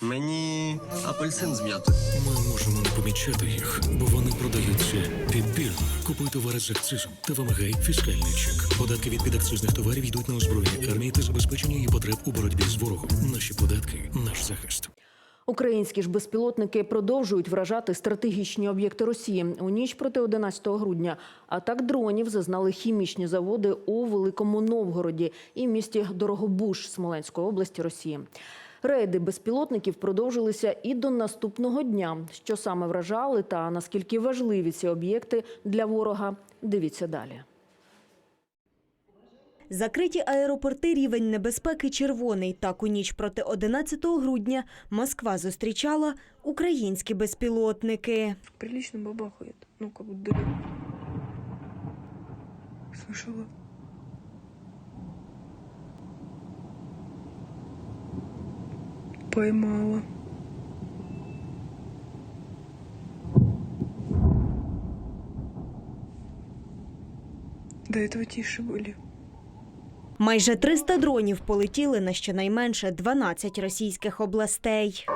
Мені апельсин з м'ятою. Ми можемо не помічати їх, бо вони продаються підбірно. Купуй товари з акцизом та вимагай фіскальний чек. Податки від підакцизних товарів йдуть на озброєння армії та забезпечення її потреб у боротьбі з ворогом. Наші податки наш захист. Українські ж безпілотники продовжують вражати стратегічні об'єкти Росії. У ніч проти 11 грудня атак дронів зазнали хімічні заводи у Великому Новгороді і місті Дорогобуш Смоленської області Росії. Рейди безпілотників продовжилися і до наступного дня. Що саме вражали та наскільки важливі ці об'єкти для ворога? Дивіться далі. Закриті аеропорти рівень небезпеки червоний. Так у ніч проти 11 грудня Москва зустрічала українські безпілотники. Прилично бабахает. Ну, как будто дыры. Слышала? Поймала. До этого тише были. Майже 300 дронів полетіли на щонайменше 12 російських областей.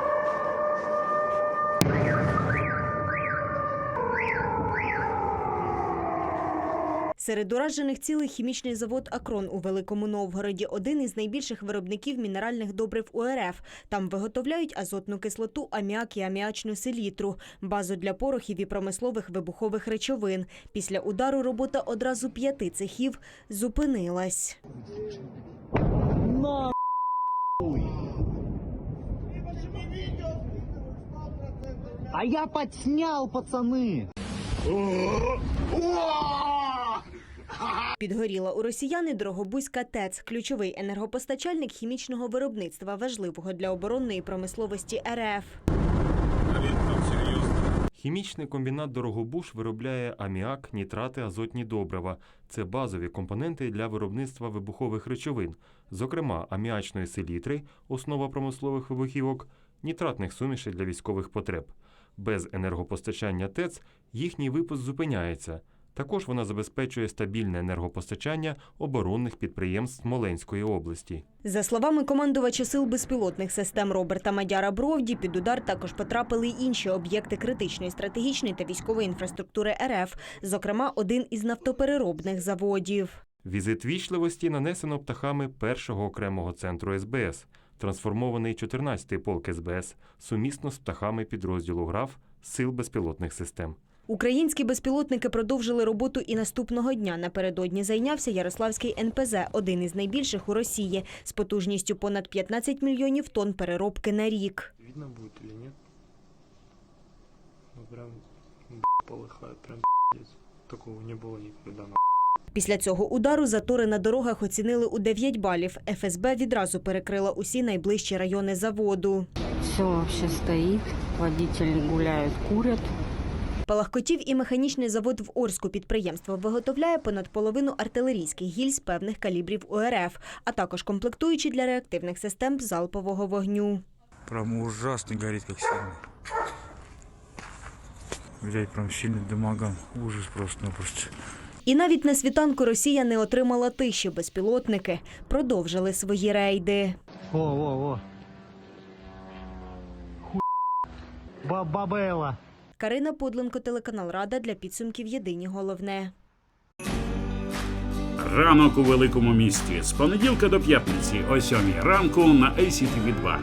Серед уражених цілий хімічний завод Акрон у Великому Новгороді один із найбільших виробників мінеральних добрив УРФ. Там виготовляють азотну кислоту, аміак і аміачну селітру, базу для порохів і промислових вибухових речовин. Після удару робота одразу п'яти цехів зупинилась. А я подснял, пацаны! Підгоріла у росіяни Дрогобузька ТЕЦ – ключовий енергопостачальник хімічного виробництва, важливого для оборонної промисловості РФ. Хімічний комбінат Дорогобуш виробляє аміак, нітрати, азотні добрива. Це базові компоненти для виробництва вибухових речовин, зокрема аміачної селітри, основа промислових вибухівок, нітратних сумішей для військових потреб. Без енергопостачання ТЕЦ їхній випуск зупиняється. Також вона забезпечує стабільне енергопостачання оборонних підприємств Смоленської області. За словами командувача сил безпілотних систем Роберта Мадяра Бровді, під удар також потрапили й інші об'єкти критичної стратегічної та військової інфраструктури РФ, зокрема один із нафтопереробних заводів. Візит вічливості нанесено птахами першого окремого центру СБС, трансформований 14-й полк СБС, сумісно з птахами підрозділу ГРАФ Сил безпілотних систем. Українські безпілотники продовжили роботу і наступного дня. Напередодні зайнявся Ярославський НПЗ, один із найбільших у Росії, з потужністю понад 15 мільйонів тонн переробки на рік. Видно будет или нет? Ну прям б***ь, полыхает, прям. Такого не было никогда. на***. Після цього удару затори на дорогах оцінили у 9 балів. ФСБ відразу перекрила усі найближчі райони заводу. Все вообще стоит, водители гуляют, курят. Палахкотів і механічний завод в Орську підприємство виготовляє понад половину артилерійських гільз певних калібрів УРФ, а також комплектуючі для реактивних систем залпового вогню. Прям ужасно горит, как сильно. Блять, прям сильный дымоган. Ужас просто-напросто. І навіть на світанку Росія не отримала тиші. Безпілотники продовжили свої рейди. О, о, о. Хуй. Ба- Бабела. Карина Подленко, телеканал Рада для підсумків Єдині головне. Ранок у великому місті з понеділка до п'ятниці о 7 ранку на ACTV 2